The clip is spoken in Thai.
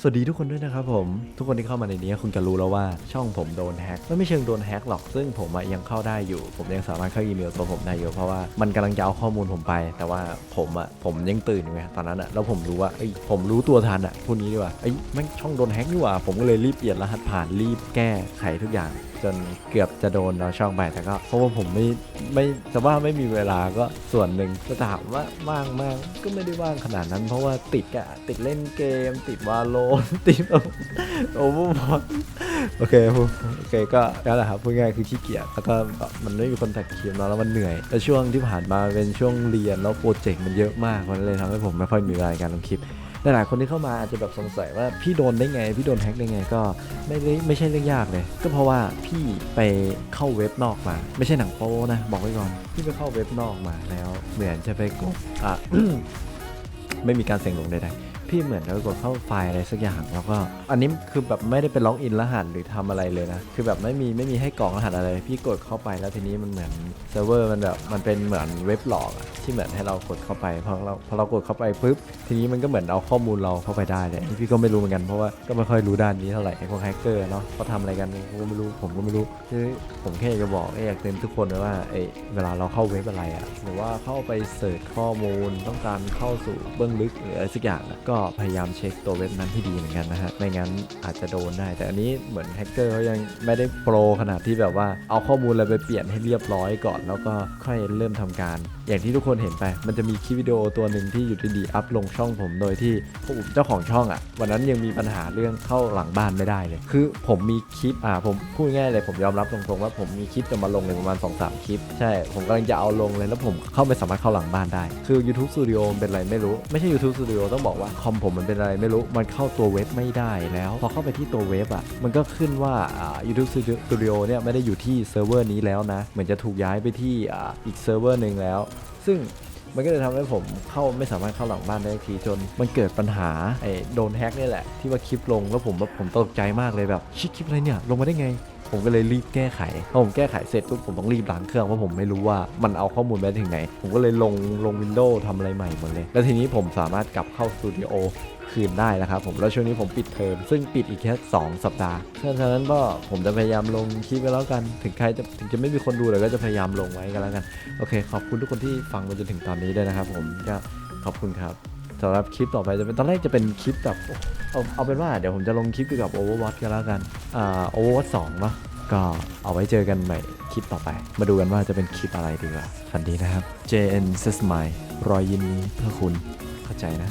สวัสดีทุกคนด้วยนะครับผม ทุกคนที่เข้ามาในนี้คุณจะรู้แล้วว่าช่องผมโดนแฮ็กไม่เชิงโดนแฮ็กหรอก ซึ่งผมยังเข้าได้อยู่ ผมยังสามารถเข้าอีเมลตัวผมได้อยู่เพราะว่ามันกำลังจะเอาข้อมูลผมไป แต่ว่าผมอะผมยังตื่นอยู่ไงตอนนั้นอะแล้วผมรู้ว่าเอ้ผมรู้ตัวทันอะพูดนี้ดีกว่าเอ้แม่งช่องโดนแฮ็กนี่หว่าผมก็เลยรีบเปลี่ยนรหัสผ่านรีบแก้ไขทุกอย่างจนเกือบจะโดนเราช่องไปแต่ก็เพราะว่าผมไม่ไม่จะว่าไม่มีเวลาก็ส่วนหนึ่งจะถามว่าว่างมากก็ไม่ได้ว่างขนาดนั้น เพราะว่าติดอะติดเล่นเกม ติดวาโลติดโอเวอร์บอลโอเคโอเคก็นั่นแหละครับพูดง่ายคือขี้เกียจแล้วก็แบบมันไม่มีคนตัดคลิปเนอะแล้วมันเหนื่อยแล้วช่วงที่ผ่านมาเป็นช่วงเรียนแล้วโปรเจกต์มันเยอะมากมันเลยทำให้ผมไม่ค่อยมีเวลาในการลงคลิปหลายๆคนที่เข้ามาอาจจะแบบสงสัยว่าพี่โดนได้ไง พี่โดนแฮ็กได้ไงก็ไม่ได้ไม่ใช่เรื่องยากเลย ก็เพราะว่าพี่ไปเข้าเว็บนอกมา ไม่ใช่หนังโป๊นะ บอกไว้ก่อนพี่ไปเข้าเว็บนอกมาแล้วเหมือนจะไปกดอะไม่มีการเสี่ยงลงใดๆ พี่เหมือนจะไปกดเข้าไฟล์อะไรสักอย่างแล้วก็ อันนี้คือแบบไม่ได้เป็นล็อกอินรหัสหรือทำอะไรเลยนะ คือแบบไม่มีไม่มีให้กรอกรหัสอะไร พี่กดเข้าไปแล้วทีนี้มันเหมือนเซิร์ฟเวอร์มันแบบมันเป็นเหมือนเว็บหลอกอะที่เหมือนให้เรากดเข้าไปพอเราพอเรากดเข้าไปปุ๊บทีนี้มันก็เหมือนเอาข้อมูลเราเข้าไปได้เลยพี่ก็ไม่รู้เหมือนกันเพราะว่าก็ไม่ค่อยรู้ด้านนี้เท่าไหร่ไอ้พวกแฮกเกอร์เนาะเขาทำอะไรกันผมก็ไม่รู้ผมก็ไม่รู้คือผมแค่อยากจะบอกอยากเตือนทุกคนว่าเอ้เวลาเราเข้าเว็บอะไรอะหรือว่าเข้าไปเสิร์ชข้อมูลต้องการเข้าสู่เบื้องลึกหรืออะไรสักอย่างก็พยายามเช็คตัวเว็บนั้นให้ดีเหมือนกันนะฮะ ไม่งั้นอาจจะโดนได้ แต่อันนี้เหมือนแฮกเกอร์เขายังไม่ได้โปรขนาดที่แบบว่าเอาข้อมูลอะไรไปเปลี่ยนให้เรียบร้อยก่อน แล้วก็ค่อยเริ่มทำการ อย่างที่ทุกคนเห็นไป มันจะมีคลิปวิดีโอตัวหนึ่งที่อยู่ดีๆอัพลงช่องผมโดยที่ผู้เจ้าของช่องอะ วันนั้นยังมีปัญหาเรื่องเข้าหลังบ้านไม่ได้เลย คือผมมีคลิปอ่าผมพูดง่ายเลยผมยอมรับตรงๆว่าผมมีคลิปจะมาลงเลยประมาณ2อสคลิปใช่ผมกำลังจะเอาลงเลยแล้วผมเข้าไม่สามารถเข้าหลังบ้านได้ คือ YouTube Studio เป็นอะไรไม่รู้ไม่ใช่ YouTube Studio ต้องบอกว่าคอมผมมันเป็นอะไรไม่รู้ มันเข้าตัวเว็บไม่ได้แล้ว พอเข้าไปที่ตัวเว็บอะ มันก็ขึ้นว่าอ่า YouTube Studio เนี่ยไม่ได้อยู่ที่เซิร์ฟเวอร์นี้แล้วนะ เหมือนจะถูกย้ายไปที่อ่าอีกเซิร์ฟเวอร์หนึ่งแล้ว ซึ่ง มันก็เลยทำให้ผมเข้าไม่สามารถเข้าหลังบ้านได้ทีจน มันเกิดปัญหาไอ้โดนแฮกนี่แหละที่ว่าคลิปลงแล้วผมแบบผมตกใจมากเลยแบบชิคลิปอะไรเนี่ยลงมาได้ไงผมก็เลยรีบแก้ไขพอผมแก้ไขเสร็จปุ๊บผมต้องรีบล้างเครื่องเพราะผมไม่รู้ว่ามันเอาข้อมูลไปถึงไหน ผมก็เลยลงลงวินโดว์ทำอะไรใหม่หมดเลย แล้วทีนี้ผมสามารถกลับเข้าสตูดิโอ คืนได้แล้วครับผมแล้วช่วงนี้ผมปิดเทอมซึ่งปิดอีกแค่2สัปดาห์ฉะนั้นก็ผมจะพยายามลงคลิปไปแล้วกันถึงใครจะถึงจะไม่มีคนดูแต่ก็จะพยายามลงไว้กันแล้วกันโอเค ขอบคุณทุกคนที่ฟังมาจนถึงตอนนี้ด้วยนะครับ ผมก็ขอบคุณครับสำหรับคลิปต่อไปจะเป็นตอนแรกจะเป็นคลิปแบบเอาเอาเป็นว่าเดี๋ยวผมจะลงคลิปเกี่ยวกับ Overwatch กันแล้วกันอ่า Overwatch 2เนาะก็เอาไว้เจอกันใหม่คลิปต่อไป มาดูกันว่าจะเป็นคลิปอะไรดีกว่าฝันดีนะครับ JN s e s m i รอยยินนี้เพื่อคุณเข้าใจนะ